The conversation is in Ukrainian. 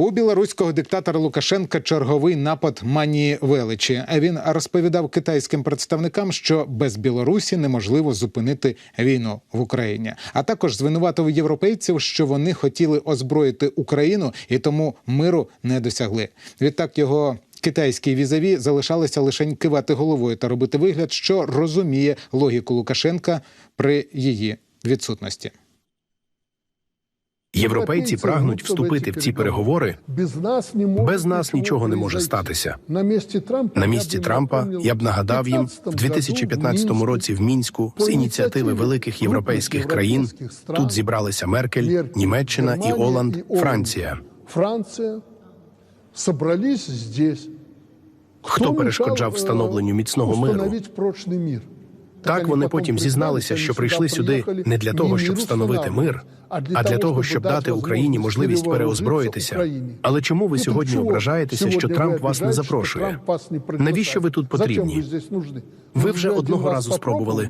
У білоруського диктатора Лукашенка черговий напад манії величі. Він розповідав китайським представникам, що без Білорусі неможливо зупинити війну в Україні. А також звинуватив європейців, що вони хотіли озброїти Україну і тому миру не досягли. Відтак його. Китайській візаві залишалося лише кивати головою та робити вигляд, що розуміє логіку Лукашенка при її відсутності. Європейці прагнуть вступити в ці переговори. Без нас нічого не може статися. На місці Трампа я б нагадав їм в 2015 році в мінську з ініціативи великих європейських країн. Тут зібралися Меркель, Німеччина і Оланд, Франція. Франція собрались здесь. Хто перешкоджав встановленню міцного миру? Так вони потім зізналися, що прийшли сюди не для того, щоб встановити мир, а для того, щоб дати Україні можливість переозброїтися. Але чому ви сьогодні ображаєтеся, що Трамп вас не запрошує? Навіщо ви тут потрібні? Ви вже одного разу спробували.